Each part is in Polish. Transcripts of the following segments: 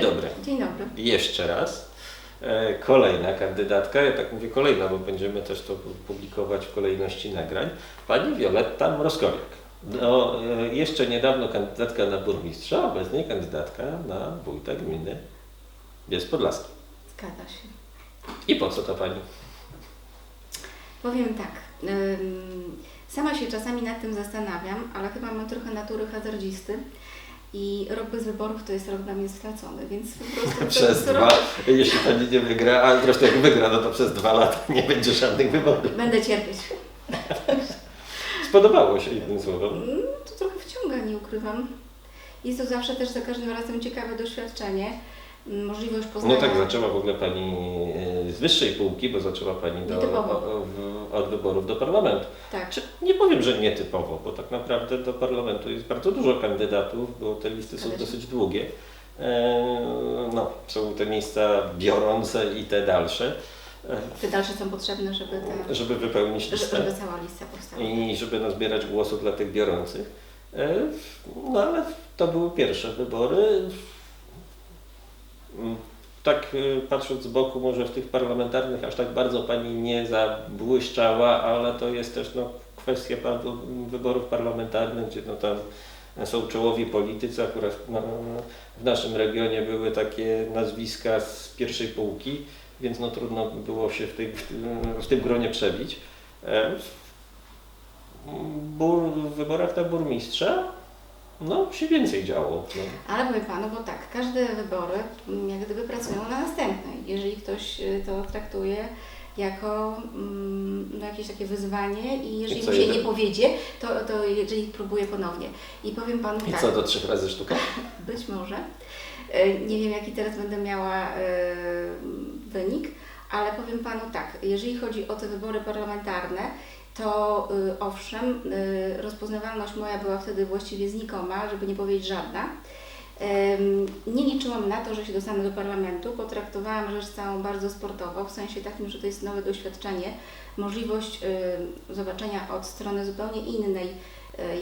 Dzień dobry. Dzień dobry. Jeszcze raz. E, Kolejna kandydatka, ja tak mówię kolejna, bo będziemy też to publikować w kolejności nagrań. Pani Wioletta Mroskowiak. No, e, jeszcze niedawno kandydatka na burmistrza, obecnie kandydatka na wójta gminy Bies Podlaski. Zgadza się. I po co to pani? Powiem tak. Sama się czasami nad tym zastanawiam, ale chyba mam trochę natury hazardzisty i rok bez wyborów to jest rok dla mnie stracony, więc po prostu Przez dwa, roku jeśli pani nie wygra, a zresztą jak wygra, no to przez dwa lata nie będzie żadnych wyborów. będę cierpieć. Spodobało się jednym słowem. Mm, To trochę wciąga, nie ukrywam. Jest to zawsze też za każdym razem ciekawe doświadczenie. Możliwość No poznania... tak, zaczęła w ogóle Pani e, z wyższej półki, bo zaczęła Pani do, w- od wyborów do parlamentu. Tak. Czy nie powiem, że nietypowo, bo tak naprawdę do parlamentu jest bardzo dużo kandydatów, bo te listy są dosyć długie. E, No, są te miejsca biorące i te dalsze, e, Te dalsze są potrzebne, żeby, te, żeby wypełnić żeby listę cała lista powstała. i żeby nazbierać głosów dla tych biorących. No ale to były pierwsze wybory. Tak e, patrząc z boku, może w tych parlamentarnych aż tak bardzo Pani nie zabłyszczała, ale to jest też no, kwestia wyborów parlamentarnych, gdzie no, tam są czołowi politycy. Akurat no, w naszym regionie były takie nazwiska z pierwszej półki, więc no, trudno było się w, tej, w tym gronie przebić. E, w wyborach na burmistrza no, się więcej działo. No. Ale powiem Panu, bo tak, każde wybory mm, jak gdyby pracują na następnej. Jeżeli ktoś y, to traktuje jako mm, no, jakieś takie wyzwanie i jeżeli I mu się jeden- nie powiedzie, to, to jeżeli próbuje ponownie. I powiem Panu I tak, co do trzech razy sztuka? być może, y, nie wiem jaki teraz będę miała y, wynik, ale powiem Panu tak, jeżeli chodzi o te wybory parlamentarne, to y, owszem, y, rozpoznawalność moja była wtedy właściwie znikoma, żeby nie powiedzieć żadna. Nie liczyłam na to, że się dostanę do parlamentu. Potraktowałam rzecz całą bardzo sportowo, w sensie takim, że to jest nowe doświadczenie, możliwość y, zobaczenia od strony zupełnie innej,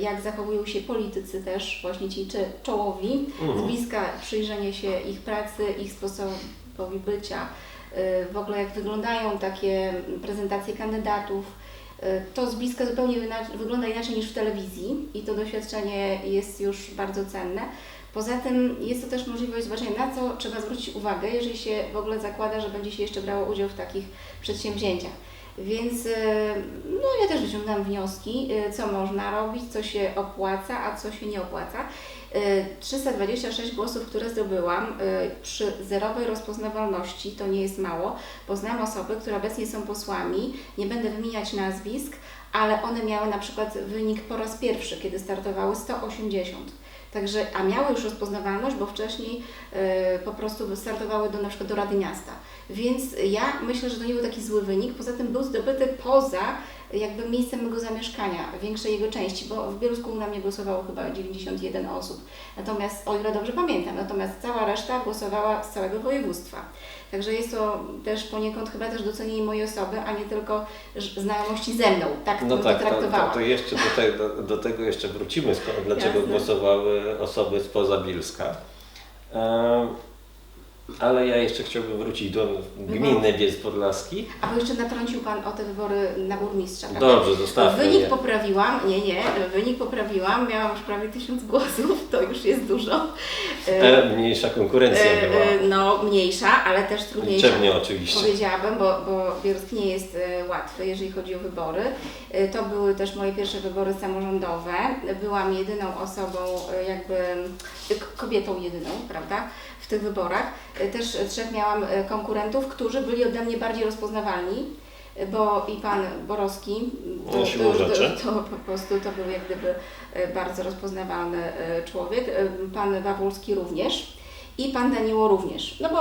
jak zachowują się politycy też, właśnie ci czy czołowi, z Mhm. bliska przyjrzenie się ich pracy, ich sposobowi bycia, w ogóle jak wyglądają takie prezentacje kandydatów. Y, To z bliska zupełnie wygląda inaczej niż w telewizji i to doświadczenie jest już bardzo cenne. Poza tym jest to też możliwość zobaczenia, na co trzeba zwrócić uwagę, jeżeli się w ogóle zakłada, że będzie się jeszcze brało udział w takich przedsięwzięciach. Więc y, no, ja też wyciągnęłam wnioski, y, co można robić, co się opłaca, a co się nie opłaca. Y, 326 głosów, które zdobyłam y, przy zerowej rozpoznawalności, to nie jest mało. Poznałam osoby, które obecnie są posłami, nie będę wymieniać nazwisk, ale one miały na przykład wynik po raz pierwszy, kiedy startowały 180. Także, a miały już rozpoznawalność, bo wcześniej y, po prostu wystartowały do, na przykład do Rady Miasta. Więc ja myślę, że to nie był taki zły wynik. Poza tym był zdobyty poza jakby miejscem mego zamieszkania, większej jego części, bo w Bielsku na mnie głosowało chyba 91 osób. Natomiast, o ile dobrze pamiętam, natomiast cała reszta głosowała z całego województwa. Także jest to też poniekąd chyba też docenienie mojej osoby, a nie tylko znajomości ze mną. Tak No tak, to to, traktowała. to, to jeszcze do, te, do, do tego jeszcze wrócimy, skoro, dlaczego Jasne. głosowały osoby spoza Bielska. E, ale ja jeszcze chciałbym wrócić do gminy Bielsk Podlaski. A bo jeszcze natrącił Pan o te wybory na burmistrza, prawda? Dobrze, zostawmy Wynik je. poprawiłam, nie, nie, wynik poprawiłam, miałam już prawie tysiąc głosów, to już jest dużo. E, E, mniejsza konkurencja e, była. e, no mniejsza, ale też trudniejsza. Liczebnie oczywiście. Powiedziałabym, bo, bo Bielsk nie jest e, łatwy, jeżeli chodzi o wybory. To były też moje pierwsze wybory samorządowe. Byłam jedyną osobą, jakby kobietą jedyną, prawda, w tych wyborach. E, Też trzech miałam e, konkurentów, którzy byli ode mnie bardziej rozpoznawalni. e, Bo i pan Borowski, siłą rzeczy. to, to po prostu to był jak gdyby bardzo rozpoznawalny człowiek. Pan Wawulski również i pan Daniło również. No bo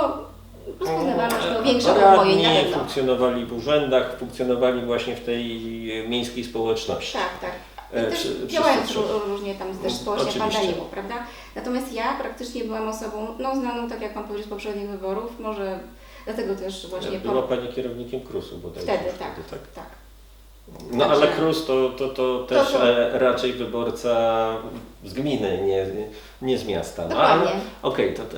rozpoznawalność no, większa od mojej na Radni pewno. funkcjonowali w urzędach, funkcjonowali właśnie w tej miejskiej społeczności. Tak, tak. E, I też ró- różnie tam też społecznie pan Oczywiście. Daniło, prawda? Natomiast ja praktycznie byłam osobą, no znaną, tak jak pan powiedział, z poprzednich wyborów, może dlatego też właśnie Była po, Pani kierownikiem KRUS-u bodajże. wtedy, tak, tak? tak. No Także- ale Krus to, to, to też to- e, raczej wyborca z gminy, nie, nie z miasta. No, ale-. Okej, to, to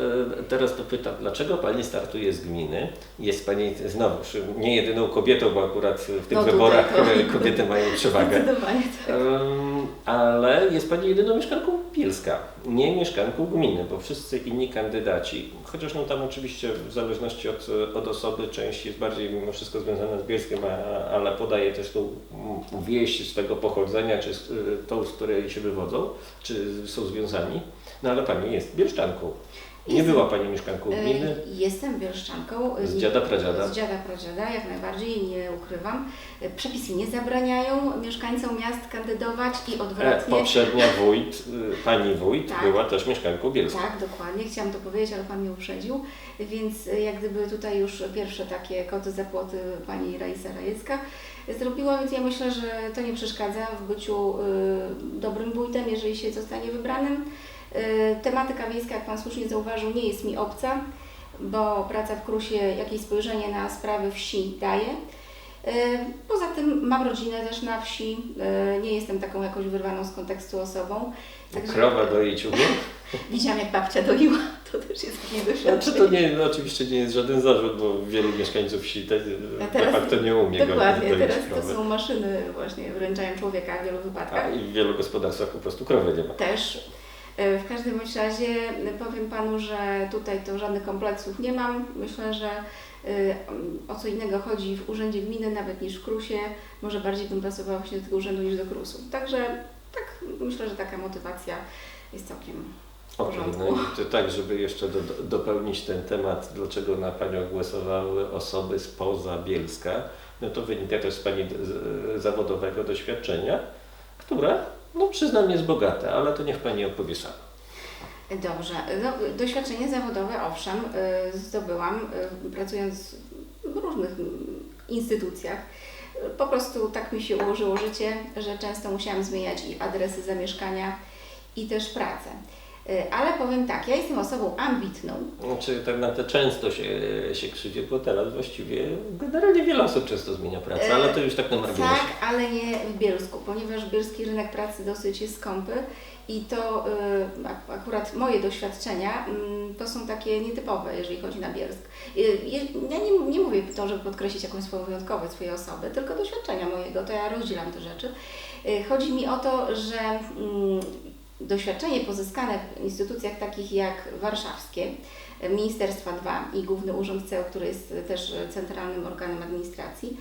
teraz to pytam, dlaczego Pani startuje z gminy? Jest Pani znowu nie jedyną kobietą, bo akurat w tych No wyborach to- kobiety mają przewagę. Tak. Ale jest Pani jedyną mieszkanką Bielska, nie mieszkanką gminy, bo wszyscy inni kandydaci, chociaż no tam oczywiście w zależności od, od osoby część jest bardziej mimo wszystko związana z Bielskiem, a, ale podaje też tą wieść swego pochodzenia, czy z, y, tą, z której się wywodzą, czy są związani, no ale Pani jest bielszczanką. Nie Jestem. była Pani mieszkanką Y, gminy, Jestem bielszczanką. z dziada pradziada. Z dziada pradziada, jak najbardziej, nie ukrywam. Y, Przepisy nie zabraniają mieszkańcom miast kandydować i E, odwrotnie. Poprzednia wójt, Pani wójt Tak. była też mieszkanką bielską. Tak, dokładnie. Chciałam to powiedzieć, ale Pan mnie uprzedził. Więc jak gdyby tutaj już pierwsze takie koty za płoty Pani Raisa Rajecka zrobiła, więc ja myślę, że to nie przeszkadza w byciu y, dobrym wójtem, jeżeli się zostanie wybranym. Y, tematyka wiejska, jak Pan słusznie zauważył, nie jest mi obca, bo praca w Krusie jakieś spojrzenie na sprawy wsi daje. Y, Poza tym mam rodzinę też na wsi, y, nie jestem taką jakoś wyrwaną z kontekstu osobą. Także- Krowa doić umie? Widziałam jak babcia doiła, to też jest takie doświadczenie. to nie, no oczywiście nie jest żaden zarzut, bo wielu mieszkańców wsi te, A de teraz- facto nie umie go Dokładnie, teraz to krowy. są maszyny właśnie wyręczają człowieka w wielu A wypadkach. i w wielu gospodarstwach po prostu krowy nie ma. Też. E, W każdym razie e, powiem Panu, że tutaj to żadnych kompleksów nie mam. Myślę, że e, o co innego chodzi w Urzędzie Gminy nawet niż w Krusie. Może bardziej bym pasowała właśnie do tego urzędu niż do Krusu. Także tak myślę, że taka motywacja jest całkiem porządku. no i to tak, żeby jeszcze do, do, dopełnić ten temat, dlaczego na Panią głosowały osoby spoza Bielska, no to wynika też z Pani zawodowego doświadczenia, które, no przyznam, jest bogate, ale to niech Pani opowie sama. Dobrze. No, doświadczenie zawodowe, owszem, y, zdobyłam y, pracując w różnych mm, instytucjach. Po prostu tak mi się ułożyło życie, że często musiałam zmieniać i adresy zamieszkania i też pracę. Y, Ale powiem tak, ja jestem osobą ambitną. Znaczy tak na te często się, się krzywie, bo teraz właściwie generalnie wiele osób często zmienia pracę, ale to już tak na marginesie. Tak, ale nie w Bielsku, ponieważ bielski rynek pracy dosyć jest skąpy i to y, ak- akurat moje doświadczenia mm, to są takie nietypowe, jeżeli chodzi na Bielsk. Y, ja nie, nie mówię to, żeby podkreślić jakąś swoją wyjątkowość swojej osoby, tylko doświadczenia mojego, to ja rozdzielam te rzeczy. Chodzi mi o to, że mm, doświadczenie pozyskane w instytucjach takich jak warszawskie, Ministerstwa 2 i Główny Urząd CEU, który jest też centralnym organem administracji,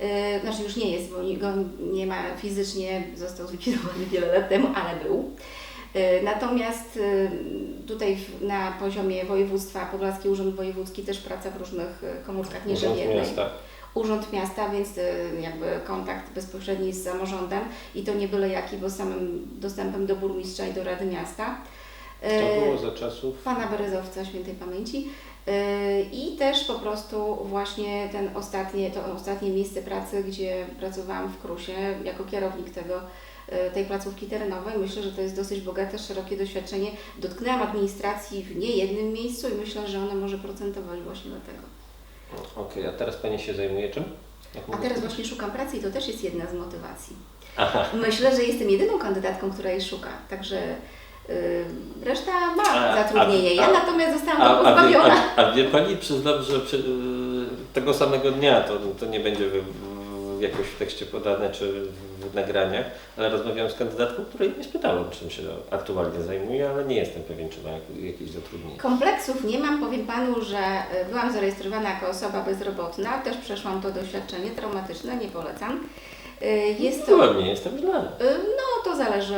Yy, Znaczy już nie jest, bo go nie ma fizycznie, został zlikwidowany wiele lat temu, ale był. Yy, Natomiast yy, tutaj na poziomie województwa, Podlaski Urząd Wojewódzki też praca w różnych komórkach, nie że w Urząd jednej. Miasta. Urząd Miasta, więc yy, jakby kontakt bezpośredni z samorządem i to nie byle jaki, bo samym dostępem do burmistrza i do Rady Miasta. To Yy, było za czasów pana Berezowca świętej pamięci. Yy, I też po prostu właśnie ten ostatnie, to ostatnie miejsce pracy, gdzie pracowałam w Krusie jako kierownik tego, tej placówki terenowej. Myślę, że to jest dosyć bogate, szerokie doświadczenie. Dotknęłam administracji w niejednym miejscu i myślę, że ono może procentować właśnie dlatego. Okej, a teraz Pani się zajmuje czym? A teraz właśnie szukam pracy i to też jest jedna z motywacji. Aha. Myślę, że jestem jedyną kandydatką, która jej szuka, także yy, reszta ma zatrudnienie. Ja a- natomiast zostałam A, go a, pozbawiona. a, a wie Pani, przyznam, że przy, y, tego samego dnia, to, to nie będzie w, w, jakoś w tekście podane czy w, nagraniach, ale rozmawiałem z kandydatką, której nie spytałem, czym się aktualnie zajmuje, ale nie jestem pewien, czy ma jak- jakieś zatrudnienie. Kompleksów nie mam. Powiem Panu, że y, byłam zarejestrowana jako osoba bezrobotna. Też przeszłam to doświadczenie traumatyczne, nie polecam. Y, Jest to, Chyba nie jestem źle. y, no to zależy.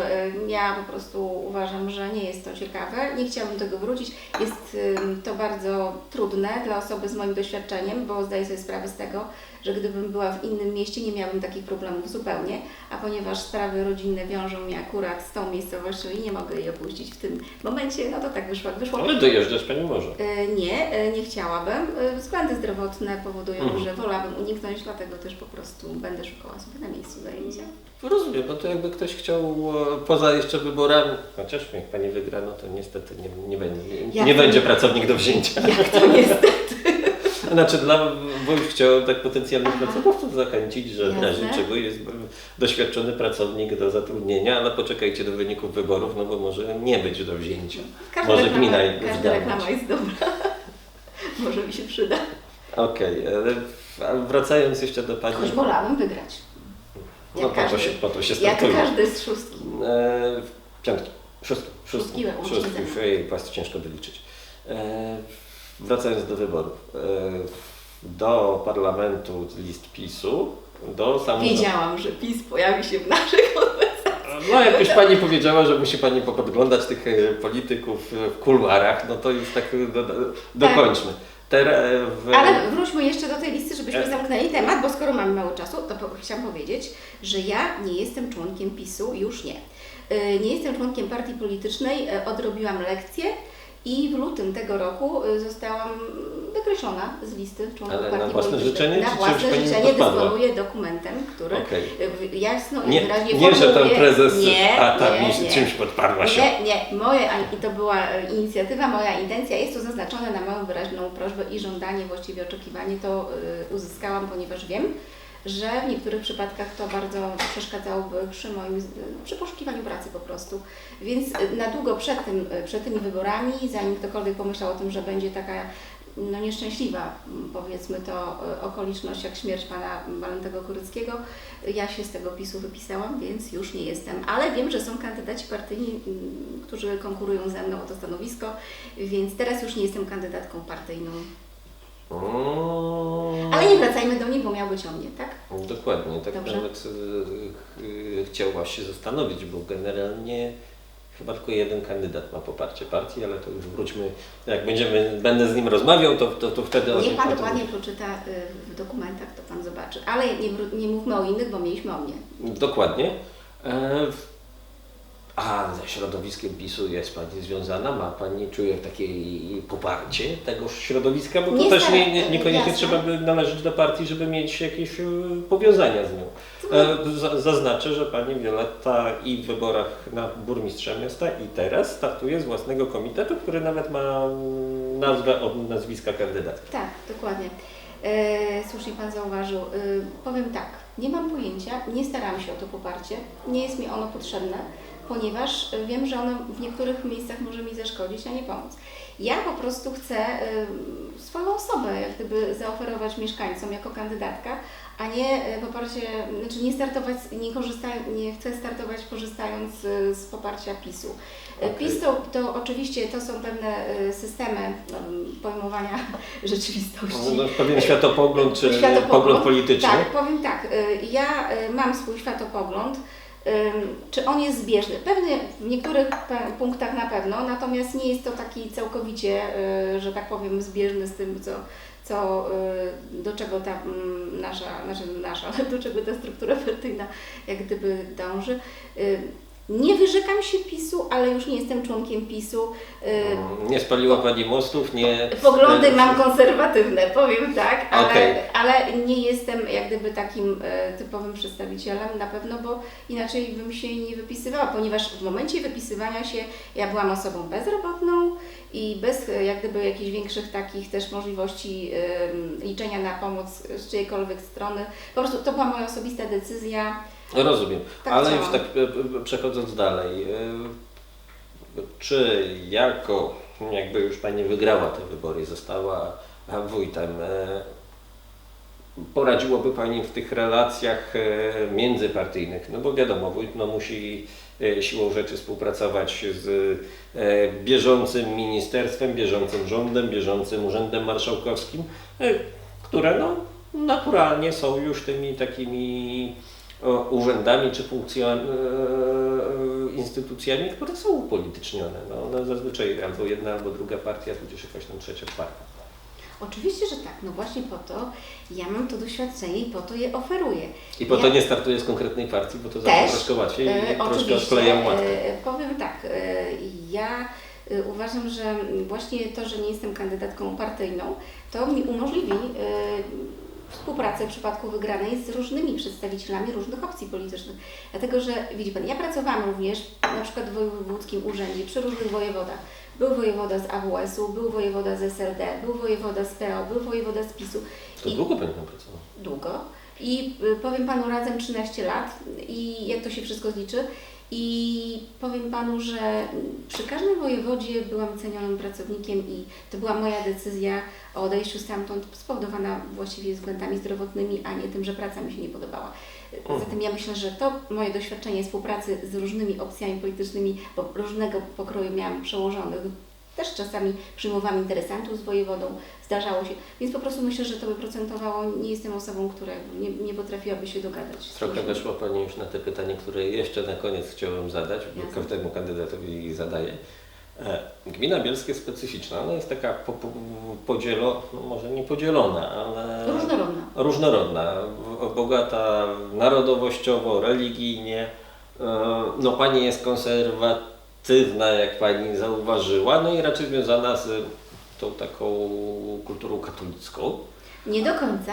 Ja po prostu uważam, że nie jest to ciekawe. Nie chciałabym tego wrócić. Jest to bardzo trudne dla osoby z moim doświadczeniem, bo zdaję sobie sprawę z tego, że gdybym była w innym mieście, nie miałabym takich problemów zupełnie, a ponieważ sprawy rodzinne wiążą mnie akurat z tą miejscowością i nie mogę jej opuścić w tym momencie, no to tak wyszło, jak wyszło. Ale dojeżdżać Pani może. E, Nie, e, nie chciałabym. E, Względy zdrowotne powodują, Mhm. że wolałabym uniknąć, dlatego też po prostu będę szukała sobie na miejscu zajęcia. Rozumiem, bo to jakby ktoś chciał poza jeszcze wyborami, chociaż jak Pani wygra, no to niestety nie, nie, będzie, nie, nie będzie pracownik do wzięcia. Jak to niestety. Znaczy dla wójt chciał tak potencjalnych Aha. pracodawców zachęcić, że w Jasne. razie czego jest doświadczony pracownik do zatrudnienia, ale poczekajcie do wyników wyborów, no bo może nie być do wzięcia. Każda Może reklama, gmina każda zgarnąć. reklama jest dobra. Może mi się przyda. Okej, ale a wracając jeszcze do Pani... Choć wolałabym wygrać. No Jak po to każdy. się, po to się Jak startuje. każdy z szóstki. E, piątki. Szóstki. Szóstki, Szóstki. ze mną. Ojej, bardzo ciężko wyliczyć. E, wracając do wyborów. E, do parlamentu list PiSu, do samorządu. Wiedziałam, że PiS pojawi się w naszych No jak już Pani powiedziała, że musi Pani popodglądać tych e, polityków e, w kuluarach, no to już tak do, do, dokończmy. W... Ale wróćmy jeszcze do tej listy, żebyśmy zamknęli temat, bo skoro mamy mało czasu, to po- chciałam powiedzieć, że ja nie jestem członkiem PiSu, już nie. Nie jestem członkiem partii politycznej, odrobiłam lekcję i w lutym tego roku y, zostałam wykreślona z listy członków Ale na partii własne politycznej. życzenie, Na czy własne czymś pani życzenie podpadła? dysponuję dokumentem, który Okej. y, jasno i Nie, wyraźnie nie, że tam formułuje- prezes nie, a tam nie, mi nie. czymś podparła się. Nie, nie, moje, i to była e, inicjatywa, moja intencja, jest to zaznaczone na moją wyraźną prośbę i żądanie, właściwie oczekiwanie, to y, uzyskałam, ponieważ wiem, że w niektórych przypadkach to bardzo przeszkadzałoby przy moim, przy poszukiwaniu pracy po prostu. Więc y, na długo przed, tym, y, przed tymi wyborami, zanim ktokolwiek pomyślał o tym, że będzie taka no nieszczęśliwa, m, powiedzmy to, y, okoliczność jak śmierć pana Walentego Kuryckiego, ja się z tego PiSu wypisałam, więc już nie jestem. Ale wiem, że są kandydaci partyjni, mm, którzy konkurują ze mną o to stanowisko, więc teraz już nie jestem kandydatką partyjną. Ale nie wracajmy do nich, bo miał być o mnie, tak? Dokładnie, tak Dobrze. nawet y, się zastanowić, bo generalnie chyba tylko jeden kandydat ma poparcie partii, ale to już wróćmy, jak będziemy, będę z nim rozmawiał, to, to, to wtedy o Niech Pan dokładnie przeczyta y, w dokumentach, to Pan zobaczy. Ale nie, nie mówmy o innych, bo mieliśmy o mnie. Dokładnie. E, a ze środowiskiem PiSu jest Pani związana? Ma Pani, czuje takie poparcie tego środowiska? Bo to Nie też nie, nie, niekoniecznie jasne. trzeba by należeć do partii, żeby mieć jakieś e, powiązania z nią. E, za- Zaznaczę, że Pani Wioletta i w wyborach na burmistrza miasta i teraz startuje z własnego komitetu, który nawet ma mm, nazwę od nazwiska kandydatka. Tak, dokładnie. E, słusznie Pan zauważył. E, powiem tak, nie mam pojęcia, nie starałam się o to poparcie, nie jest mi ono potrzebne, ponieważ e, wiem, że ono w niektórych miejscach może mi zaszkodzić, a nie pomóc. Ja po prostu chcę e, swoją osobę jak gdyby zaoferować mieszkańcom jako kandydatka, a nie e, poparcie, znaczy nie startować, nie, nie chcę startować korzystając z poparcia PiSu. Okej. PiS to, to oczywiście to są pewne systemy em, pojmowania rzeczywistości. No, pewien światopogląd czy Światopogląd. pogląd polityczny. Tak, powiem tak. Ja mam swój światopogląd. Czy on jest zbieżny? Pewnie w niektórych punktach na pewno, natomiast nie jest to taki całkowicie, y, że tak powiem, zbieżny z tym, co, co y, do czego ta mm, nasza, znaczy nasza, ale do czego ta struktura partyjna jak gdyby dąży. Y, Nie wyrzekam się PiSu, ale już nie jestem członkiem PiSu. Y, Nie spaliła Pani mostów, nie... Poglądy mam konserwatywne, powiem tak, ale, Okej. ale nie jestem jak gdyby takim e, typowym przedstawicielem na pewno, bo inaczej bym się nie wypisywała, ponieważ w momencie wypisywania się ja byłam osobą bezrobotną i bez e, jak gdyby jakichś większych takich też możliwości liczenia na pomoc z czyjejkolwiek strony. Po prostu to była moja osobista decyzja. Rozumiem, Tak ale już tak e, e, przechodząc dalej, e, czy jako, jakby już Pani wygrała te wybory, została wójtem, e, poradziłoby Pani w tych relacjach e, międzypartyjnych? No bo wiadomo, wójt no, musi e, siłą rzeczy współpracować z e, bieżącym ministerstwem, bieżącym rządem, bieżącym urzędem marszałkowskim, e, które no, naturalnie są już tymi takimi urzędami czy funkcjon, e, e, instytucjami, które są upolitycznione. No, one zazwyczaj albo jedna, albo druga partia, tudzież jakaś tam trzecia partia. Oczywiście, że tak, no właśnie po to ja mam to doświadczenie i po to je oferuję. I po Ja- to nie startuję z konkretnej partii, bo to zawsze troszkę łatwiej i E, troszkę odklejam łatkę. E, Powiem tak, e, ja e, uważam, że właśnie to, że nie jestem kandydatką partyjną, to mi umożliwi e, współpracę w przypadku wygranej z różnymi przedstawicielami różnych opcji politycznych. Dlatego, że widzi Pan, ja pracowałam również na przykład w wojewódzkim urzędzie przy różnych wojewodach. Był wojewoda z AWS-u, był wojewoda z SLD, był wojewoda z PO, był wojewoda z PiSu. To I- długo Pani tam pracowała? długo i y, powiem Panu razem 13 lat i jak to się wszystko zliczy i powiem Panu, że przy każdym wojewodzie byłam cenionym pracownikiem i to była moja decyzja o odejściu stamtąd spowodowana właściwie względami zdrowotnymi, a nie tym, że praca mi się nie podobała. Zatem ja myślę, że to moje doświadczenie współpracy z różnymi opcjami politycznymi, bo różnego pokroju miałam przełożonych, też czasami przyjmowałam interesantów z wojewodą, zdarzało się, więc po prostu myślę, że to by procentowało. Nie jestem osobą, która nie, nie potrafiłaby się dogadać. Trochę weszła Pani już na te pytanie, które jeszcze na koniec chciałem zadać, bo Jasne. każdemu kandydatowi zadaję. E, Gmina Bielska jest specyficzna, ona jest taka po, po, podzielo, no może nie podzielona, ale Różnorodna. różnorodna, bogata narodowościowo, religijnie. E, No Pani jest konserwatywna, jak Pani zauważyła, no i raczej związana z tą taką kulturą katolicką. Nie do końca,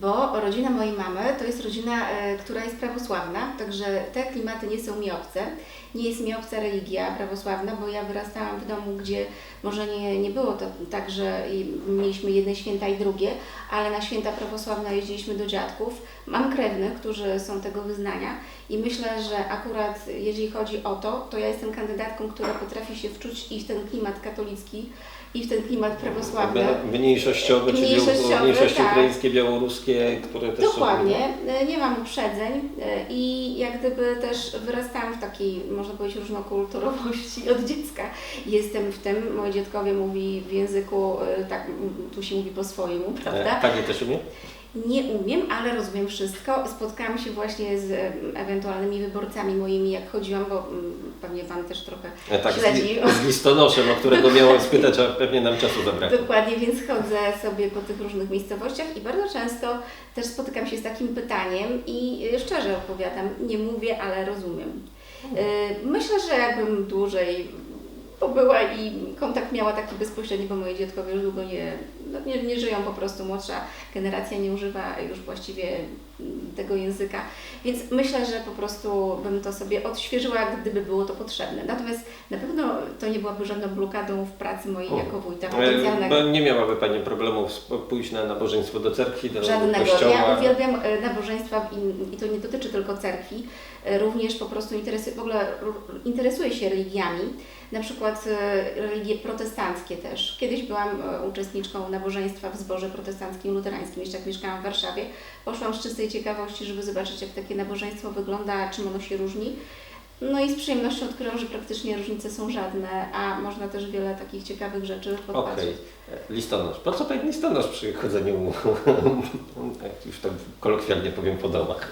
bo rodzina mojej mamy to jest rodzina, e, która jest prawosławna, także te klimaty nie są mi obce. Nie jest mi obca religia prawosławna, bo ja wyrastałam w domu, gdzie może nie, nie było to tak, że mieliśmy jedne święta i drugie, ale na święta prawosławne jeździliśmy do dziadków. Mam krewnych, którzy są tego wyznania i myślę, że akurat jeżeli chodzi o to, to ja jestem kandydatką, która potrafi się wczuć i w ten klimat katolicki, i w ten klimat prawosławny. Mniejszościowe, czyli Mniejszościowe, mniejszości tak. ukraińskie, białoruskie, które też są- Dokładnie, E, nie mam uprzedzeń e, i jak gdyby też wyrastałam w takiej, można powiedzieć, różnokulturowości od dziecka. Jestem w tym, moi dziadkowie mówi w języku, e, tak tu się mówi po swojemu, E, prawda? Pani też umie? Nie umiem, ale rozumiem wszystko. Spotkałam się właśnie z ewentualnymi wyborcami moimi, jak chodziłam, bo mm, pewnie Pan też trochę E, Tak, z, śledzi. li- z listonoszem, o którego miałem spytać, a pewnie nam czasu zabrakło. Dokładnie, więc chodzę sobie po tych różnych miejscowościach i bardzo często też spotykam się z takim pytaniem i y, szczerze opowiadam, nie mówię, ale rozumiem. Y, Myślę, że jakbym dłużej pobyła i kontakt miała taki bezpośredni, bo moi dziadkowie już długo nie, no nie, nie żyją po prostu, młodsza generacja nie używa już właściwie tego języka, więc myślę, że po prostu bym to sobie odświeżyła, gdyby było to potrzebne. Natomiast na pewno to nie byłaby żadną blokadą w pracy mojej jako wójta E, potencjalnego. Nie miałaby Pani problemów pójść na nabożeństwo do cerkwi, do Żadnego. kościoła. Ja uwielbiam e, nabożeństwa i, to nie dotyczy tylko cerkwi. E, Również po prostu interesuję, w ogóle interesuję się religiami. Na przykład religie protestanckie też. Kiedyś byłam uczestniczką nabożeństwa w zborze protestanckim luterańskim, jeszcze jak mieszkałam w Warszawie. Poszłam z czystej ciekawości, żeby zobaczyć jak takie nabożeństwo wygląda, czym ono się różni. No i z przyjemnością odkryłam, że praktycznie różnice są żadne, a można też wiele takich ciekawych rzeczy podpatrzeć. Okej. E, Listonosz. Po co Pani listonosz przy chodzeniu, jak już tak kolokwialnie powiem, po domach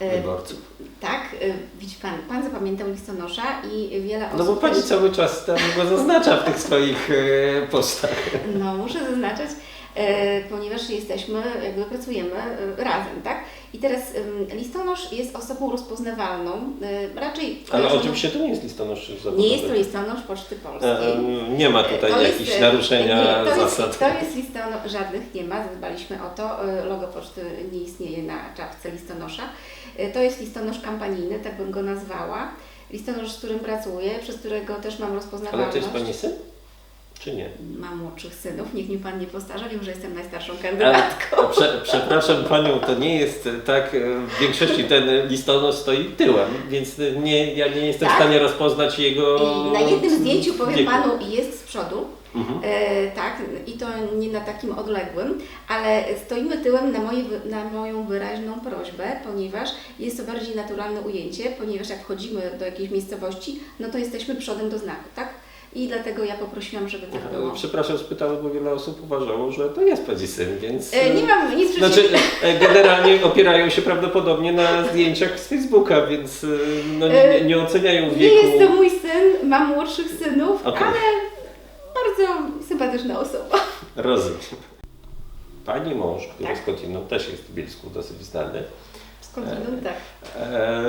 E, wyborców? Tak, y, widzi Pan, Pan zapamiętał listonosza i wiele osób... No bo Pani też- cały czas tam go zaznacza w tych swoich e, postach. No, muszę zaznaczać, e, ponieważ jesteśmy, jakby pracujemy e, razem, tak? I teraz listonosz jest osobą rozpoznawalną, e, raczej... Ale oczywiście to nie jest listonosz zawodowy. Nie jest to listonosz Poczty Polskiej. E, Nie ma tutaj To jakichś e, naruszenia nie, to zasad. Jest, to jest listonosz, żadnych nie ma, zadbaliśmy o to. E, Logo poczty nie istnieje na czapce listonosza. E, To jest listonosz kampanijny, tak bym go nazwała. Listonosz, z którym pracuję, przez którego też mam Ale rozpoznawalność. to jest Pani syn? Czy nie? Mam młodszych synów, niech mi Pan nie postarza, wiem, że jestem najstarszą kandydatką. prze, przepraszam Panią, to nie jest tak, e, w większości ten listonosz stoi tyłem, więc nie, ja nie jestem Tak? w stanie rozpoznać jego I na jednym zdjęciu, powiem wieku. Panu, jest z przodu, Mhm. E, tak, i to nie na takim odległym, ale stoimy tyłem na, moje, na moją wyraźną prośbę, ponieważ jest to bardziej naturalne ujęcie, ponieważ jak wchodzimy do jakiejś miejscowości, no to jesteśmy przodem do znaku, tak? I dlatego ja poprosiłam, żeby tak było. Przepraszam, spytałem, bo wiele osób uważało, że to jest Pani syn, więc... E, nie mam nic przeciwko. Znaczy, e, generalnie opierają się prawdopodobnie na zdjęciach z Facebooka, więc e, no, nie, nie oceniają Nie wieku. jest to mój syn, mam młodszych synów, Okej. ale bardzo sympatyczna osoba. Rozumiem. Pani mąż, który Tak. skądinąd też jest w Bielsku dosyć znany, Skądinąd tak. E,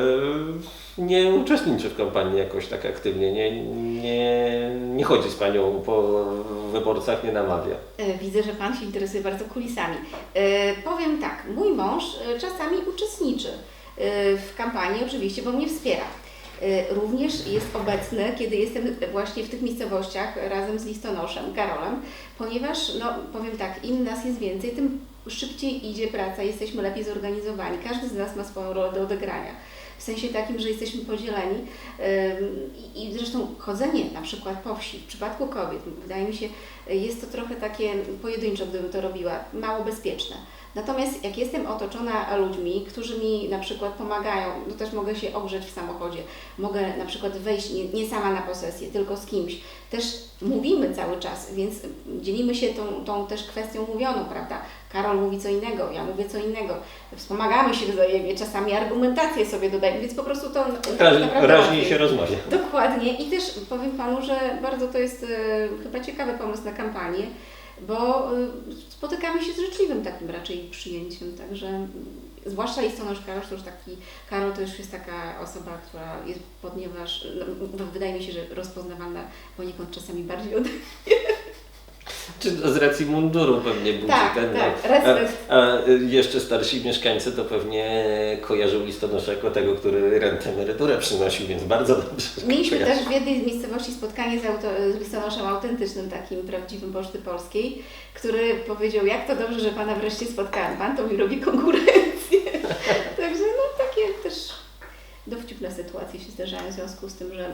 nie uczestniczy w kampanii jakoś tak aktywnie, nie, nie, nie chodzi z Panią po wyborcach, nie namawia. E, Widzę, że Pan się interesuje bardzo kulisami. E, powiem tak, mój mąż czasami uczestniczy w kampanii, oczywiście, bo mnie wspiera. Również jest obecny, kiedy jestem właśnie w tych miejscowościach razem z listonoszem Karolem, ponieważ, no powiem tak, im nas jest więcej, tym szybciej idzie praca, jesteśmy lepiej zorganizowani. Każdy z nas ma swoją rolę do odegrania. W sensie takim, że jesteśmy podzieleni i, zresztą chodzenie na przykład po wsi, w przypadku kobiet, wydaje mi się, jest to trochę takie pojedynczo, gdybym to robiła, mało bezpieczne. Natomiast jak jestem otoczona ludźmi, którzy mi na przykład pomagają, no też mogę się ogrzeć w samochodzie, mogę na przykład wejść nie, nie sama na posesję, tylko z kimś. Też mówimy cały czas, więc dzielimy się tą, tą też kwestią mówioną, prawda? Karol mówi co innego, ja mówię co innego. Wspomagamy się wzajemnie, czasami argumentację sobie dodajemy, więc po prostu to Raźniej, naprawdę raźniej się rozmawia. Dokładnie i też powiem Panu, że bardzo to jest e, chyba ciekawy pomysł na kampanię, bo e, spotykamy się z życzliwym takim raczej przyjęciem, także mm, zwłaszcza listonosz Karol, to już taki, Karol to już jest taka osoba, która jest, ponieważ no, wydaje mi się, że rozpoznawalna poniekąd czasami bardziej ode Czy z racji munduru pewnie budzi Tak, ten... tak, a, a jeszcze starsi mieszkańcy to pewnie kojarzą listonosza jako tego, który rentę, emeryturę przynosił, więc bardzo dobrze. Mieliśmy kojarzą. też w jednej z miejscowości spotkanie z, auto, z listonoszem autentycznym, takim prawdziwym Poczty Polskiej, który powiedział, jak to dobrze, że Pana wreszcie spotkałem. Pan to mi robi konkurencję. Także no takie też dowcipne sytuacje się zdarzają w związku z tym, że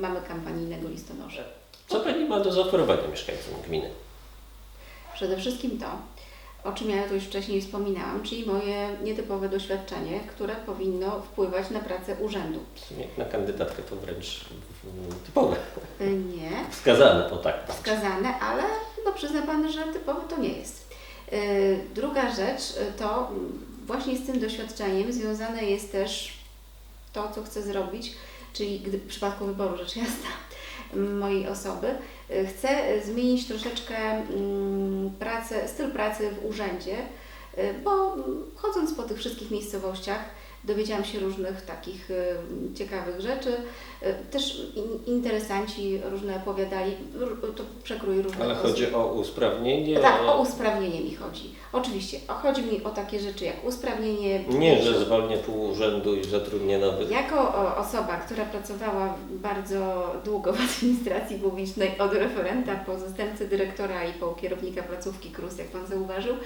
mamy kampanijnego listonosza. Co Pani ma do zaoferowania mieszkańcom gminy? Przede wszystkim to, o czym ja tu już wcześniej wspominałam, czyli moje nietypowe doświadczenie, które powinno wpływać na pracę urzędu. Jak na kandydatkę to wręcz typowe. Y, Nie, Wskazane, o tak. wskazane, ale no przyzna Pan, że typowo to nie jest. Yy, Druga rzecz to właśnie z tym doświadczeniem związane jest też to, co chcę zrobić, czyli gdy, w przypadku wyboru rzecz jasna mojej osoby, chcę zmienić troszeczkę mm, pracę, styl pracy w urzędzie, y, bo mm, chodząc po tych wszystkich miejscowościach dowiedziałam się różnych takich y, ciekawych rzeczy. Y, Też in, interesanci różne opowiadali, to przekrój różnych Ale osób. chodzi o usprawnienie. Tak, o usprawnienie mi chodzi. Oczywiście, chodzi mi o takie rzeczy jak usprawnienie. Nie, że zwolnię pół urzędu i zatrudnię nowych. Jako osoba, która pracowała bardzo długo w administracji publicznej, od referenta po zastępcę dyrektora i po kierownika placówki KRUS, jak Pan zauważył,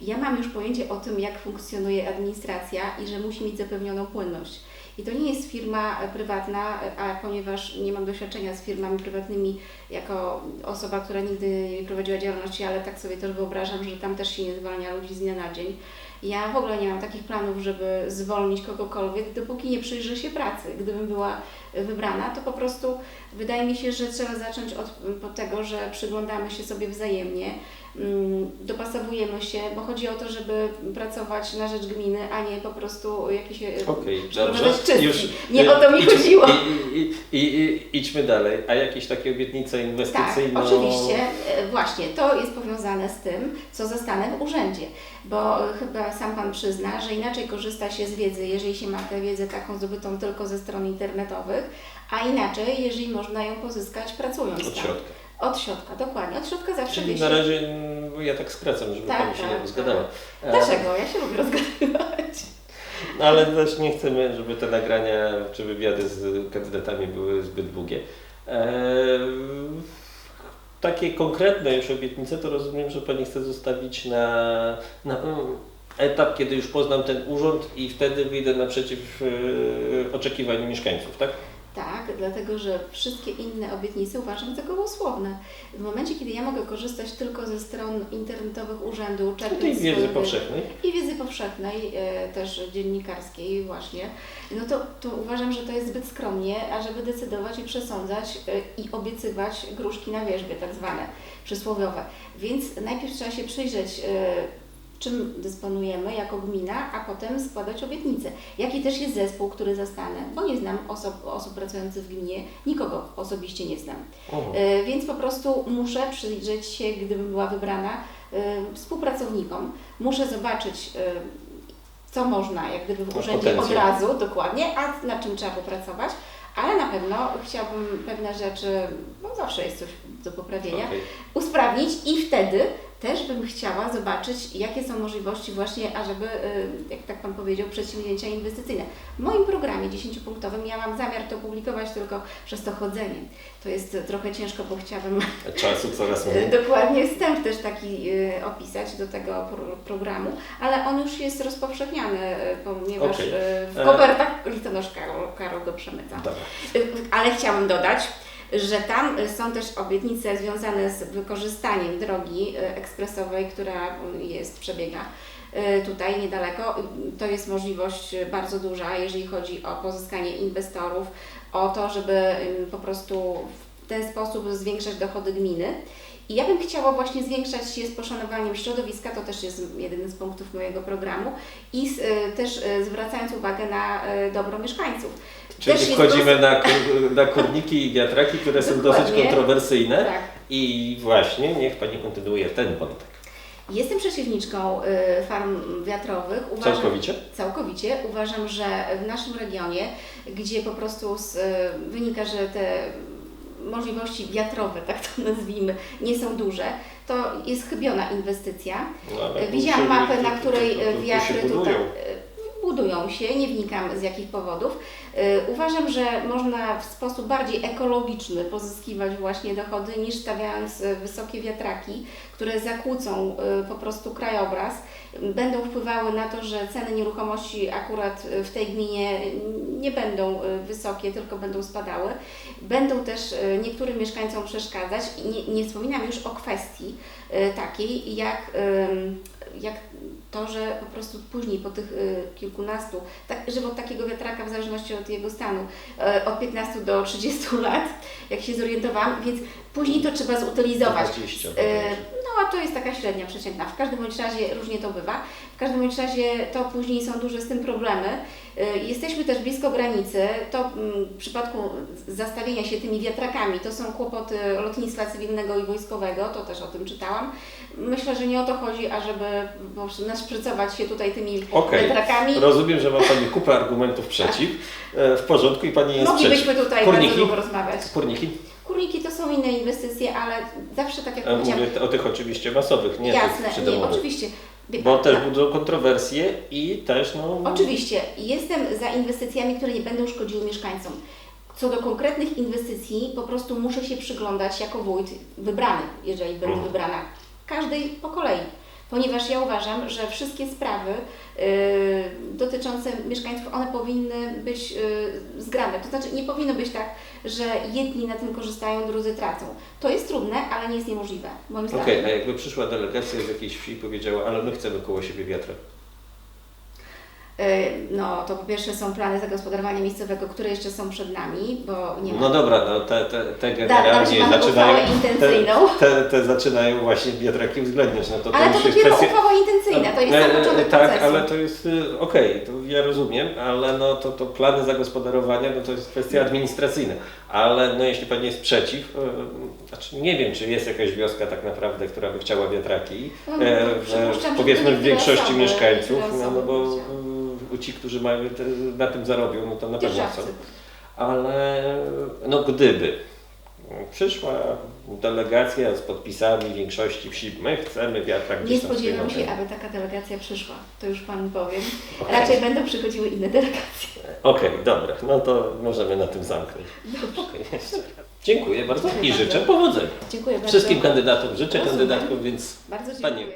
ja mam już pojęcie o tym, jak funkcjonuje administracja i że musi mieć zapewnioną płynność. I to nie jest firma prywatna, a ponieważ nie mam doświadczenia z firmami prywatnymi jako osoba, która nigdy nie prowadziła działalności, ale tak sobie też wyobrażam, że tam też się nie zwalnia ludzi z dnia na dzień. Ja w ogóle nie mam takich planów, żeby zwolnić kogokolwiek, dopóki nie przyjrzę się pracy. Gdybym była wybrana, to po prostu wydaje mi się, że trzeba zacząć od, od tego, że przyglądamy się sobie wzajemnie, dopasowujemy się, bo chodzi o to, żeby pracować na rzecz gminy, a nie po prostu jakieś e, Okej, przeprowadzać dobrze. Już, Nie o to mi idź- chodziło. I, i, i, idźmy dalej. A jakieś takie obietnice Tak, inwestycyjne? oczywiście. E, Właśnie, to jest powiązane z tym, co zostanę w urzędzie, bo chyba sam Pan przyzna, że inaczej korzysta się z wiedzy, jeżeli się ma tę wiedzę taką zdobytą tylko ze stron internetowych, a inaczej, jeżeli można ją pozyskać pracując Od tam. środka. Od środka, dokładnie. Od środka zawsze Czyli na razie mm, ja tak skracam, żeby Tak, Pani się tak, nie tak. rozgadała. E, Dlaczego? Ja się lubię rozgadywać. No, ale też nie chcemy, żeby te nagrania czy wywiady z kandydatami były zbyt długie. Eee, takie konkretne już obietnice to rozumiem, że Pani chce zostawić na, na mm, etap, kiedy już poznam ten urząd i wtedy wyjdę naprzeciw e, oczekiwaniom mieszkańców, tak? Tak, dlatego że wszystkie inne obietnice uważam za gołosłowne. W momencie, kiedy ja mogę korzystać tylko ze stron internetowych urzędu, Tej czerpiać wiedzy swoje powszechnej. i wiedzy powszechnej, e, też dziennikarskiej właśnie, no to, to uważam, że to jest zbyt skromnie, ażeby decydować i przesądzać e, i obiecywać gruszki na wierzbie, tak zwane przysłowiowe. Więc najpierw trzeba się przyjrzeć, e, czym dysponujemy jako gmina, a potem składać obietnice. Jaki też jest zespół, który zastanę, bo nie znam osób, osób pracujących w gminie, nikogo osobiście nie znam. E, Więc po prostu muszę przyjrzeć się, gdybym była wybrana, e, współpracownikom. Muszę zobaczyć, e, co można jak gdyby w urzędzie od razu, dokładnie, a nad czym trzeba popracować. Ale na pewno chciałabym pewne rzeczy, no zawsze jest coś do poprawienia, Okej. usprawnić i wtedy też bym chciała zobaczyć, jakie są możliwości właśnie, ażeby, y, jak tak Pan powiedział, przedsięwzięcia inwestycyjne. W moim programie 10-punktowym ja mam zamiar to publikować tylko przez to chodzenie. To jest trochę ciężko, bo chciałabym Czasu coraz mniej. dokładnie wstęp też taki y, opisać do tego pro, programu, ale on już jest rozpowszechniany, y, ponieważ Okej. y, w E. kopertach listonosz Karol, Karol go przemyca. Dobra. Ale chciałam dodać, że tam y, są też obietnice związane z wykorzystaniem drogi y, ekspresowej, która y, jest, przebiega tutaj niedaleko. To jest możliwość bardzo duża, jeżeli chodzi o pozyskanie inwestorów, o to, żeby po prostu w ten sposób zwiększać dochody gminy. I ja bym chciała właśnie zwiększać je z poszanowaniem środowiska, to też jest jeden z punktów mojego programu, i z, też zwracając uwagę na dobro mieszkańców. Czyli Też jest wchodzimy na, na kurniki i wiatraki, które są dosyć Dokładnie. kontrowersyjne. Tak. I właśnie niech Pani kontynuuje ten wątek. Jestem przeciwniczką y, farm wiatrowych. Uważam, Całkowicie? Całkowicie. Uważam, że w naszym regionie, gdzie po prostu z, y, wynika, że te możliwości wiatrowe, tak to nazwijmy, nie są duże, to jest chybiona inwestycja. No, Widziałam mapę, na której wiatry tutaj się, nie wnikam z jakich powodów. Y, Uważam, że można w sposób bardziej ekologiczny pozyskiwać właśnie dochody niż stawiając y, wysokie wiatraki, które zakłócą y, po prostu krajobraz, będą wpływały na to, że ceny nieruchomości akurat w tej gminie nie będą wysokie, tylko będą spadały. Będą też niektórym mieszkańcom przeszkadzać nie, nie wspominam już o kwestii takiej, jak, jak to, że po prostu później po tych y, kilkunastu, tak, żywot takiego wiatraka w zależności od jego stanu, y, od 15 do 30 lat, jak się zorientowałam, więc później to trzeba zutylizować. 20 Y, No a to jest taka średnia przeciętna. W każdym bądź razie różnie to bywa. W każdym bądź razie to później są duże z tym problemy. Y, Jesteśmy też blisko granicy. To mm, w przypadku zastawienia się tymi wiatrakami to są kłopoty lotnictwa cywilnego i wojskowego, to też o tym czytałam. Myślę, że nie o to chodzi, ażeby naszprycować się tutaj tymi Okej. wiatrakami. Rozumiem, że ma Pani kupę argumentów przeciw. E, W porządku i Pani jest Moglibyśmy przeciw. tutaj Kurniki? bardzo długo rozmawiać. Kurniki? Kurniki to są inne inwestycje, ale zawsze tak jak E, powiedziałam, Mówię o tych oczywiście masowych, nie tych jasne, nie, przydomowych. oczywiście. Wie Bo pan, też tak. budzą kontrowersje i też no... Oczywiście, jestem za inwestycjami, które nie będą szkodziły mieszkańcom. Co do konkretnych inwestycji, po prostu muszę się przyglądać jako wójt wybrany, jeżeli będę Mhm. wybrana, każdej po kolei. Ponieważ ja uważam, że wszystkie sprawy y, dotyczące mieszkańców, one powinny być y, zgrane. To znaczy nie powinno być tak, że jedni na tym korzystają, drudzy tracą. To jest trudne, ale nie jest niemożliwe, moim Okej, zdaniem. a jakby przyszła delegacja z jakiejś wsi i powiedziała, ale my chcemy koło siebie wiatrak. Y, No, to po pierwsze są plany zagospodarowania miejscowego, które jeszcze są przed nami, bo nie ma No dobra, no te, te, te Da, generalnie mamy zaczynają, intencyjną. te, te, te zaczynają właśnie wiatraki uwzględniać. No to, Ale to to już dopiero kwestia... uchwała intencyjna, to jest E, sam e, początek Tak, procesu. ale to jest y, okej, to ja rozumiem, ale no to, to plany zagospodarowania no to jest kwestia administracyjna. Ale no jeśli Pani jest przeciw, y, znaczy nie wiem, czy jest jakaś wioska tak naprawdę, która by chciała wiatraki, No, e, w, powiedzmy w większości mieszkańców, no, no bo osoby y, ci, którzy mają te, na tym zarobią, no to na pewno chcą. Ale no gdyby przyszła delegacja z podpisami większości wsi, my chcemy wiatrak Nie spodziewam się, aby taka delegacja przyszła. To już Panu powiem. Okej. Raczej będą przychodziły inne delegacje. Okej, dobra, no to możemy na tym zamknąć. Raz. Dziękuję bardzo i Dziękuję życzę bardzo. powodzenia. Dziękuję bardzo. Wszystkim kandydatom życzę Rozumiem. kandydatkom, więc Bardzo dziękuję.